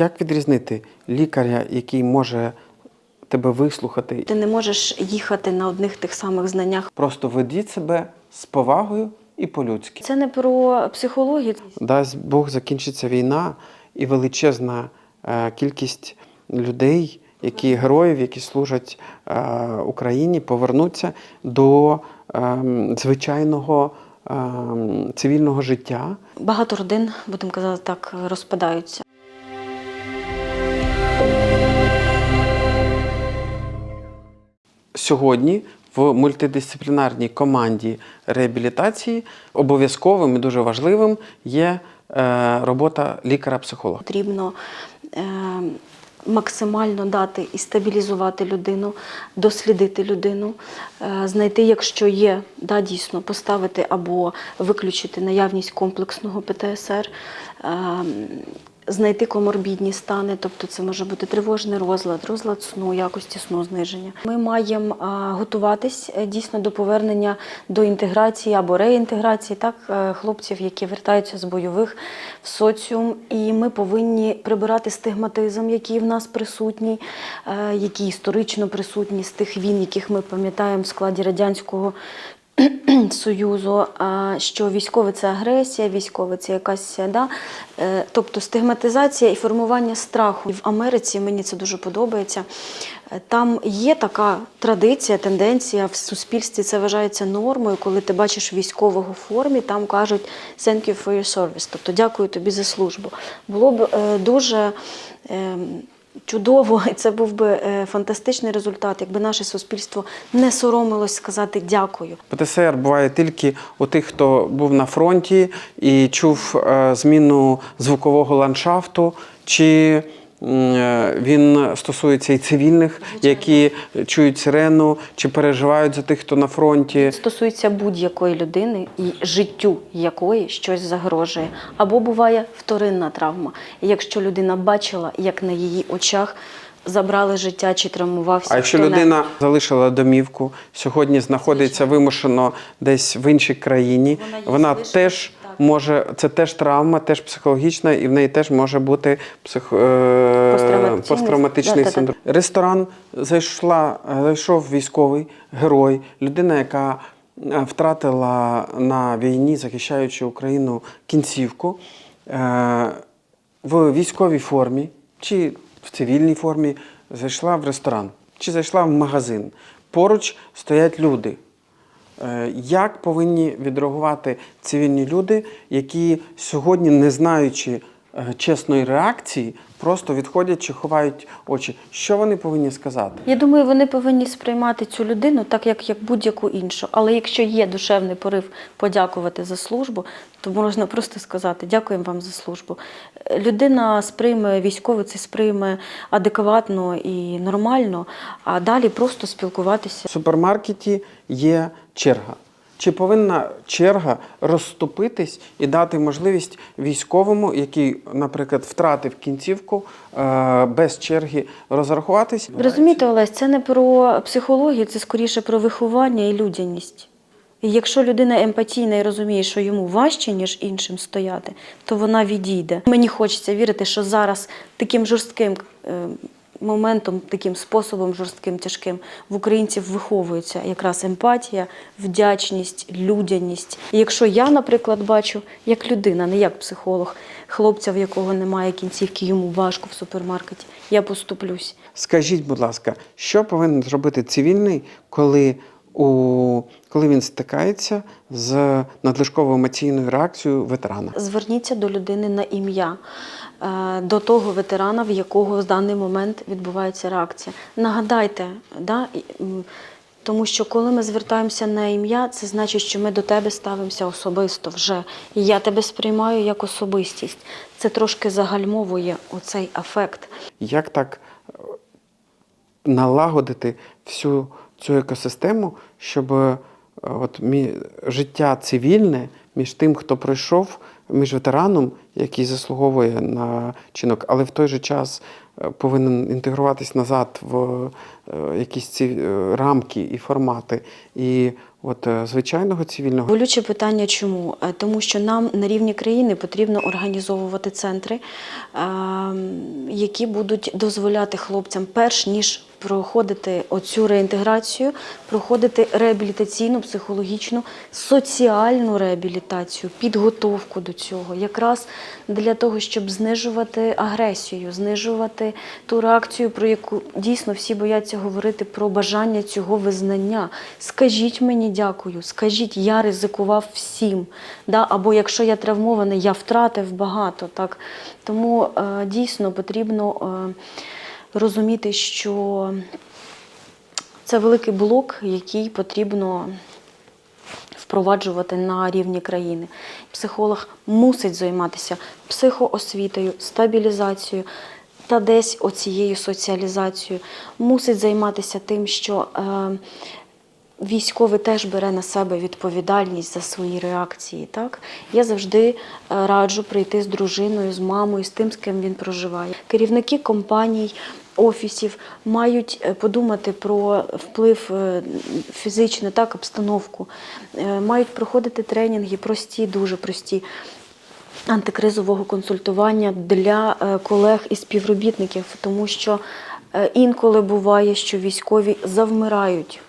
Як відрізнити лікаря, який може тебе вислухати? Ти не можеш їхати на одних тих самих знаннях. Просто ведіть себе з повагою і по-людськи. Це не про психологію. Дасть Бог закінчиться війна і величезна е, кількість людей, які героїв, які служать е, Україні, повернуться до ем, звичайного цивільного життя. Багато родин, будемо казати так, розпадаються. Сьогодні в мультидисциплінарній команді реабілітації обов'язковим і дуже важливим є е, робота лікаря-психолога. Потрібно е, максимально дати і стабілізувати людину, дослідити людину, е, знайти, якщо є, да, дійсно, поставити або виключити наявність комплексного ПТСР. Знайти коморбідні стани, тобто це може бути тривожний розлад, розлад сну, якості сну зниження. Ми маємо готуватись е, дійсно до повернення до інтеграції або реінтеграції так, е, хлопців, які вертаються з бойових в соціум. І ми повинні прибирати стигматизм, який в нас присутній, е, який історично присутній з тих війн, яких ми пам'ятаємо в складі радянського Союзу, що військове це агресія, військове це якась да, е, тобто стигматизація і формування страху. В Америці мені це дуже подобається. Е, Там є така традиція, тенденція в суспільстві. Це вважається нормою, коли ти бачиш військового в формі, там кажуть «thank you for your service», тобто дякую тобі за службу. Було б е, дуже. Чудово, і це був би е, фантастичний результат, якби наше суспільство не соромилось сказати дякую. ПТСР буває тільки у тих, хто був на фронті і чув е, зміну звукового ландшафту, чи він стосується і цивільних, які чують сирену, чи переживають за тих, хто на фронті. Стосується будь-якої людини і життю якої щось загрожує, або буває вторинна травма. І якщо людина бачила, як на її очах забрали життя чи травмувався, А якщо людина залишила домівку, сьогодні знаходиться вимушено десь в іншій країні, Вона вона теж. Може, це теж травма, теж психологічна, і в неї теж може бути псих... е, Посттравматичний. синдром. Ресторан зайшла, зайшов військовий герой, людина, яка е, втратила на війні, захищаючи Україну, кінцівку е, в військовій формі чи в цивільній формі зайшла в ресторан чи зайшла в магазин. Поруч стоять люди. Е, Як повинні відреагувати цивільні люди, які сьогодні, не знаючи чесної реакції, просто відходять чи ховають очі? Що вони повинні сказати? Я думаю, вони повинні сприймати цю людину так, як, як будь-яку іншу. Але якщо є душевний порив подякувати за службу, то можна просто сказати дякуємо вам за службу. Е, Людина сприйме військовий це сприйме адекватно і нормально, а далі просто спілкуватися. В супермаркеті є черга. Чи повинна черга розступитись і дати можливість військовому, який, наприклад, втратив кінцівку, е, без черги розрахуватись? Розумієте, Олесь, це не про психологію, це скоріше про виховання і людяність. І якщо людина емпатійна і розуміє, що йому важче, ніж іншим стояти, то вона відійде. Мені хочеться вірити, що зараз таким жорстким е, моментом, таким способом жорстким, тяжким в українців виховується якраз емпатія, вдячність, людяність. І якщо я, наприклад, бачу як людина, не як психолог, хлопця, в якого немає кінцівки, йому важко в супермаркеті, я поступлюсь. Скажіть, будь ласка, що повинен зробити цивільний, коли, у, коли він стикається з надлишковою емоційною реакцією ветерана? Зверніться до людини на ім'я, до того ветерана, в якого в даний момент відбувається реакція. Нагадайте, да? тому що коли ми звертаємося на ім'я, це значить, що ми до тебе ставимося особисто вже. І я тебе сприймаю як особистість. Це трошки загальмовує оцей афект. Як так е, налагодити всю цю екосистему, щоб е, от, мі, життя цивільне між тим, хто пройшов, між ветераном, який заслуговує на чинок, але в той же час е, повинен інтегруватись назад в е, якісь ці е, рамки і формати. І от звичайного цивільного Болюче питання чому? Тому що нам на рівні країни потрібно організовувати центри, ем, які будуть дозволяти хлопцям, перш ніж проходити оцю реінтеграцію, проходити реабілітаційну, психологічну, соціальну реабілітацію, підготовку до цього, якраз для того, щоб знижувати агресію, знижувати ту реакцію, про яку дійсно всі бояться говорити про бажання цього визнання. Скажіть мені дякую, скажіть, я ризикував всім. Да? Або якщо я травмований, я втратив багато. Так? Тому е, дійсно потрібно е, розуміти, що це великий блок, який потрібно впроваджувати на рівні країни. Психолог мусить займатися психоосвітою, стабілізацією та десь оцією соціалізацією. Мусить займатися тим, що е, військовий теж бере на себе відповідальність за свої реакції. Так? Я завжди е, раджу прийти з дружиною, з мамою, з тим, з ким він проживає. Керівники компаній, офісів мають е, подумати про вплив фізично, так, обстановку, Е, мають проходити тренінги, прості, дуже прості. Антикризового консультування для е, колег і співробітників, тому що е, інколи буває, що військові завмирають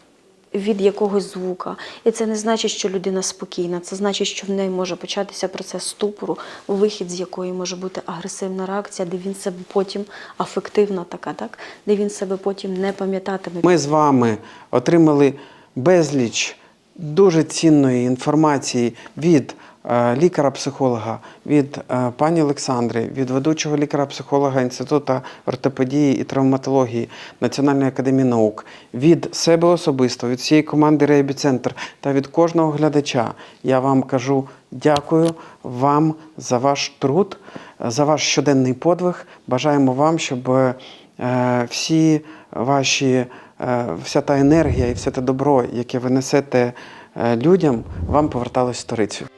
від якогось звука. І це не значить, що людина спокійна. Це значить, що в неї може початися процес ступору, вихід з якої може бути агресивна реакція, де він себе потім афективна така, так де він себе потім не пам'ятатиме. Ми з вами отримали безліч дуже цінної інформації від лікаря-психолога, від е, пані Олександри, від ведучого лікаря-психолога Інституту ортопедії і травматології Національної академії наук, від себе особисто, від всієї команди Реабіцентр та від кожного глядача. Я вам кажу дякую вам за ваш труд, за ваш щоденний подвиг. Бажаємо вам, щоб е, всі ваші, е, вся та енергія і все те добро, яке ви несете е, людям, вам поверталось в сторицю.